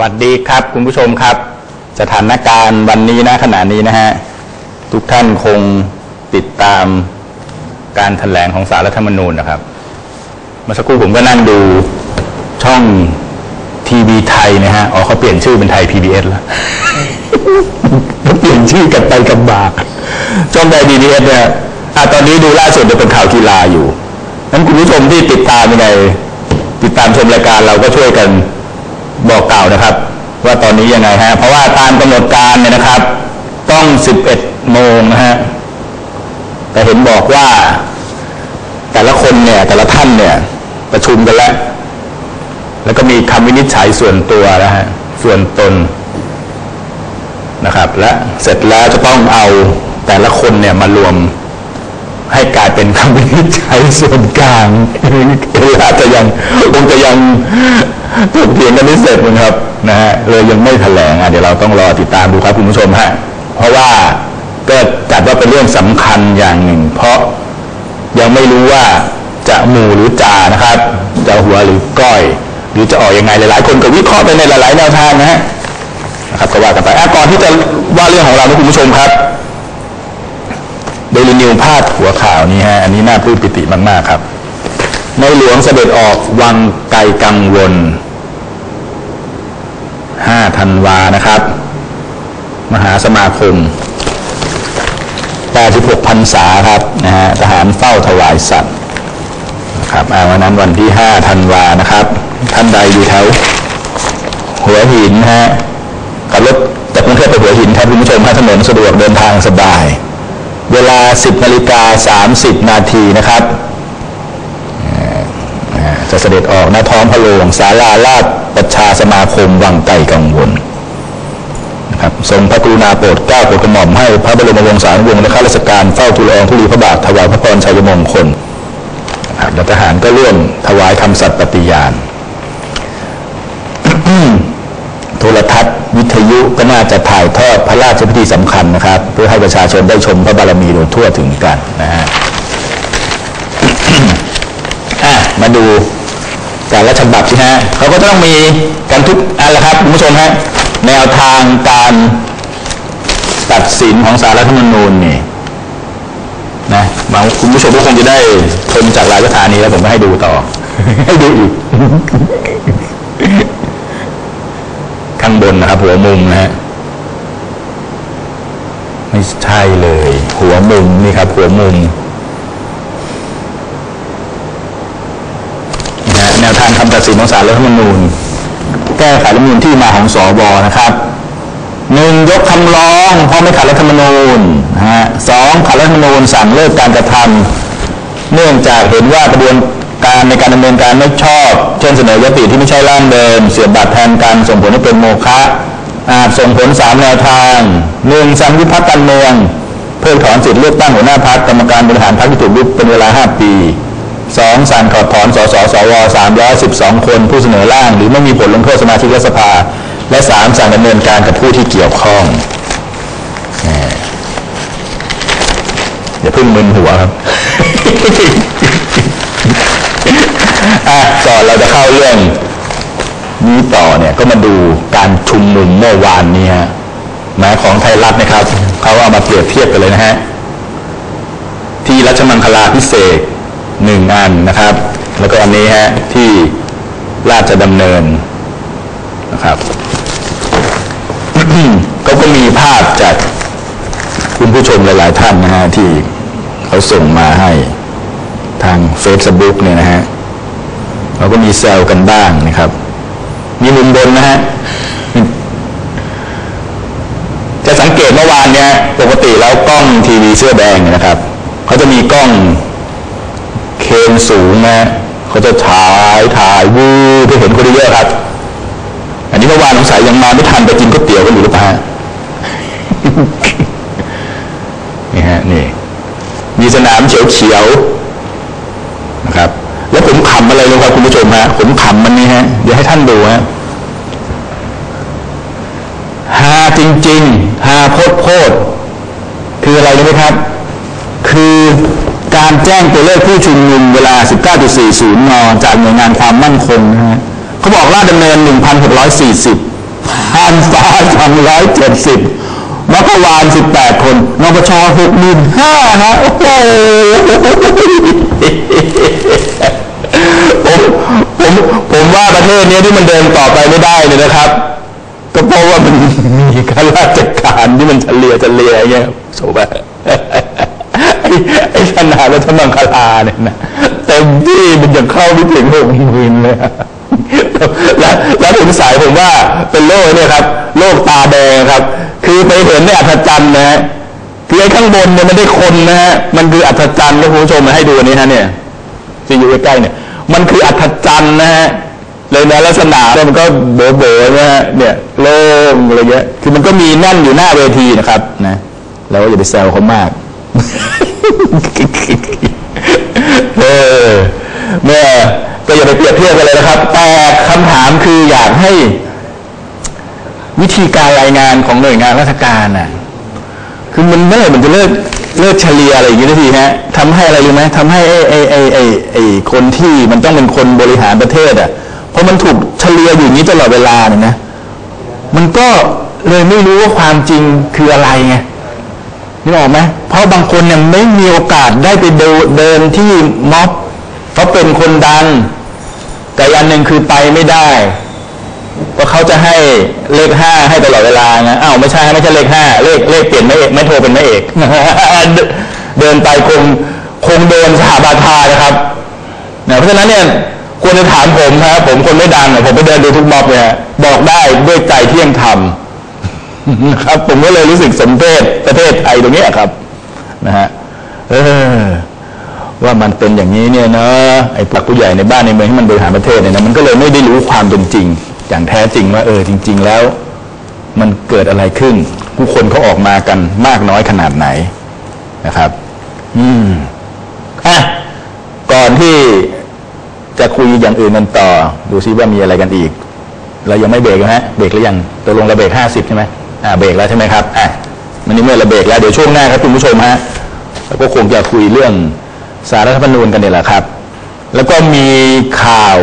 วัสดีครับคุณผู้ชมครับ สถานการณ์วันนี้นะขณะนี้นะฮะ ทุกท่านคงติดตามการถแถลงของสารรัฐธรรมนูญนะครับเมื่อสักครู่ผมก็นั่งดูช่องทีวีไทยนะฮะอ๋อเขาเปลี่ยนชื่อเป็นไทย PBS แล้วเเปลี่ยนชื่อกันไปกันมาช่องไทย PBS เนี่ยอะตอนนี้ดูล่าสุดเนี่ยเป็นข่าวกีฬาอยู่นั้นคุณผู้ชมที่ติดตามยังไงติดตามชมรายการเราก็ช่วยกัน บอกกล่าวนะครับ ว่าตอนนี้ยังไงฮะเพราะว่าตามกำหนดการเนี่ยนะครับ ต้อง 11 โมงนะฮะแต่เห็นบอกว่า แต่ละคนเนี่ย แต่ละท่านเนี่ย ประชุมกันแล้ว แล้วก็มีคำวินิจฉัยส่วนตัวนะฮะส่วนตนนะครับ และเสร็จแล้วจะต้องเอาแต่ละคนเนี่ยมารวมให้กลายเป็นคำวินิจฉัยส่วนกลางเวลาจะยังคงจะยัง ถกเถียงกันไม่เสร็จนะครับนะฮะเลยยังไม่แถลงอะเดี๋ยวเราต้องรอติดตามดูครับคุณผู้ชมฮะเพราะว่าก็จัดว่าเป็นเรื่องสำคัญอย่างหนึ่ง เพราะยังไม่รู้ว่าจะหมู่หรือจ่านะครับ จะหัวหรือก้อย หรือจะออกยังไงหลายๆ คนก็วิเคราะห์ไปในหลาย ๆ แนวทางนะฮะนะครับก็ว่ากันไปอะก่อนที่จะว่าเรื่องของเรานะคุณผู้ชมครับเดลินิวพาดหัวข่าวนี้ฮะอันนี้น่าปลื้มปิติมาก ๆ ครับ ในหลวงเสด็จออกวังไกลกังวล 5ธันวานะครับ มหาสมาคม86พรรษาครับนะฮะทหารเฝ้าถวายสัตว์ครับวันนั้นวันที่5ธันวานะครับ ท่านใดอยู่แถวหัวหินฮะขับรถจากกรุงเทพไปหัวหินครับคุณผู้ชมถ้าถนนสะดวกเดินทางสบาย เวลา 10นาฬิกา30 นาทีนะครับจะเสด็จออกหน้าท้องพระโรงศาลาลาด ประชาสมาคมวังไก่กังวลนะครับทรงพระกรุณาโปรดเกล้าโปรดกระหม่อมให้พระบรมวงศานุวงศ์และข้าราชการเฝ้าทูลละองธุลีพระบาทถวายพระพรชัยมงคลนะครับและทหารก็ร่วมถวายคำสัตย์ปฏิญาณโทรทัศน์วิทยุก็น่าจะถ่ายทอดพระราชพิธีสำคัญนะครับ เพื่อให้ประชาชนได้ชมพระบารมีโดยทั่วถึงกันนะฮะะมาดู แต่ละฉบับสิฮะเขาก็ต้องมีกันทุกอันละครับคุณผู้ชมฮะแนวทางการตัดสินของสารรัฐธรรมนูญนี่นะมาคุณผู้ชมก็คงจะได้ชมจากรายสถานีแล้วผมก็ให้ดูต่อ ให้ดูอีก ข้างบนนะครับ หัวมุมนะฮะไม่ใช่เลย หัวมุมนี่ครับ หัวมุมนะ ฮะแนวทางคำตัดสินของศาลรัฐธรรมนูญ แก้ไขรัฐธรรมนูญที่มาของสวนะครับหนึ่งยกคำร้องเพราะไม่ขัดรัฐธรรมนูญฮะสองขัดรัฐธรรมนูญสั่งเลิกการกระทำเนื่องจากเห็นว่ากระบวนการในการดำเนินการไม่ชอบ เช่นเสนอยติที่ไม่ใช่ร่างเดิม เสียบบัตรแทนการส่งผลให้เป็นโมฆะอาจส่งผลสามแนวทางหนึ่งสั่งยุบพักการเมือง เพิกถอนสิทธิเลือกตั้งหัวหน้าพักกรรมการบริหารพักที่ถูกยุบเป็นเวลา5ปี สองสั่งถอดถอนสสสว312คนผู้เสนอร่าง หรือไม่มีผลลงโทษสมาชิกรัฐสภา และสามสั่งดำเนินการกับผู้ที่เกี่ยวข้องอย่าเพิ่งมึนหัวครับอะก่อนเราจะเข้าเรื่องนี้ต่อเนี่ยก็มาดูการชุมนุมเมื่อวานนี้ฮะหมายของไทยรัฐนะครับเขาเอามาเปรียบเทียบกันเลยนะฮะที่รัชมังคลาพิเศษ หนึ่งอันนะครับ แล้วก็อันนี้ฮะที่ราชดำเนินนะครับก็ก็มีภาพจากคุณผู้ชมหลาย ๆ ท่านนะฮะที่เขาส่งมาให้ทาง Facebook เนี่ยนะฮะเราก็มีแซวกันบ้างนะครับ มีมุมบนนะฮะจะสังเกตเมื่อวานเนี่ยปกติแล้วกล้องทีวีเสื้อแดงนะครับเขาจะมีกล้อง เคนสูงนะเขาจะถ่ายถ่ายวูบไปเห็นคนเยอะครับ อันนี้เมื่อวานสงสัยยังมาไม่ทันไปกินก๋วยเตี๋ยวกันอยู่หรือเปล่านี่ฮะนี่มีสนามเฉียวๆนะครับ แล้วผมขำอะไรเลยครับคุณผู้ชมฮะผมขำมันนี่ฮะเดี๋ยวให้ท่านดูฮะฮาจริงๆฮาโพดโพดคืออะไรรู้ไหมครับ คือ การแจ้งตัวเลขผู้ชุมนุมเวลา 19.40 น จากหน่วยงานความมั่นคงนะฮะเขาบอกลาดดำเนิน 1,640านฟ้าสองร้อยเจ็ดสิบมัควานสิบแปดคนนปชหกหมื่นห้าฮะโอ้โหผมผมผมว่าประเทศนี้ที่มันเดินต่อไปไม่ได้เลยนะครับ ก็เพราะว่ามันมีข้าราชการที่มันเฉลี่ยเฉลียอย่างเงี้ยโสบะ ไอ้ขนาดรัฐมังคลาเนี่ยนะเต็มที่มันยังเข้าไม่ถึงหกหมื่นเลยแล้วแล้วถึงสายผมว่าเป็นโรคเนี่ยครับโรคตาแดงครับ คือไปเห็นในอัศจรรย์นะฮะคือไอ้ข้างบนเนี่ยมันได้คนนะฮะมันคืออัศจรรย์นะคุณผู้ชมมาให้ดูนี้ฮะเนี่ยที่อยู่ใกล้ๆเนี่ย มันคืออัศจรรย์นะฮะเลยในลักษณะเนี่ยมันก็เบ๋อเบ๋อนะฮะเนี่ยโล่งอะไรเงี้ยคือมันก็มีนั่นอยู่หน้าเวทีนะครับนะเราก็อย่าไปแซวเขามาก เออเมื่อก็อย่าไปเปรียบเทียบกันเลยนะครับ แต่คำถามคืออยากให้วิธีการรายงานของหน่วยงานราชการน่ะ คือมันเมื่อไหร่มันจะเลิกเลิกเฉลี่ยอะไรอย่างนี้ทีฮะทำให้อะไรรู้ไหมทำให้ไอ้ไอ้ไอ้ไอ้ไอ้คนที่มันต้องเป็นคนบริหารประเทศอะ เพราะมันถูกเฉลี่ยอยู่นี้ตลอดเวลาเนี่ยนะ มันก็เลยไม่รู้ว่าความจริงคืออะไรไง นึกออกไหมเพราะบางคนเนี่ยไม่มีโอกาสได้ไปเดินเดินที่ม็อบเพราะเป็นคนดัง แต่อันหนึ่งคือไปไม่ได้เพราะเขาจะให้เลขห้าให้ตลอดเวลานะอ้าวไม่ใช่ไม่ใช่เลขห้าเลขเลขเปลี่ยนไม่เอกไม่โทรเป็นไม่เอกเดินไปคงคงโดนสหบาทานะครับนะเพราะฉะนั้นเนี่ยควรจะถามผมครับผมคนไม่ดังเนี่ยผมไปเดินดูทุกม็อบเนี่ยบอกได้ด้วยใจเที่ยงธรรม นะครับ ผมก็เลยรู้สึกสมเพชประเทศไทยตรงนี้ครับ นะฮะเออว่ามันเป็นอย่างนี้เนี่ยเนาะไอ้ปลักผู้ใหญ่ในบ้านในเมืองที่มันบริหารประเทศเนี่ยนะมันก็เลยไม่ได้รู้ความเป็นจริง อย่างแท้จริงว่าเออจริง ๆ แล้ว มันเกิดอะไรขึ้น ผู้คนเขาออกมากันมากน้อยขนาดไหนนะครับ อืมอะก่อนที่จะคุยอย่างอื่นกันต่อ ดูซิว่ามีอะไรกันอีก เรายังไม่เบรกนะฮะเบรกหรือยังตกลงเราเบรกห้าสิบใช่ไหม อ่าเบรกแล้วใช่ไหมครับอะมันนี้เมื่อเราเบรกแล้วเดี๋ยวช่วงหน้าครับคุณผู้ชมฮะเราก็คงจะคุยเรื่องสารรัฐธรรมนูญกันเนี่ยแหละครับ แล้วก็มีข่าว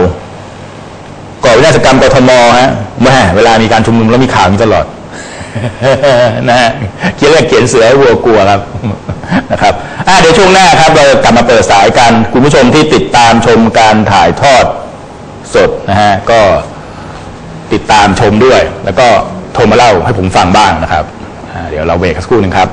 ก่อวินาศกรรมกทมฮะแม่เวลามีการชุมนุมแล้วมีข่าวนี้ตลอดนะฮะเขียนเรียกเขียนเสือให้วัวกลัวครับนะครับอะเดี๋ยวช่วงหน้าครับ เรากลับมาเปิดสายกันคุณผู้ชมที่ติดตามชมการถ่ายทอดสดนะฮะก็ติดตามชมด้วย แล้วก็ โทรมาเล่าให้ผมฟังบ้างนะครับ เดี๋ยวเราเบรกสักครู่หนึ่งครับ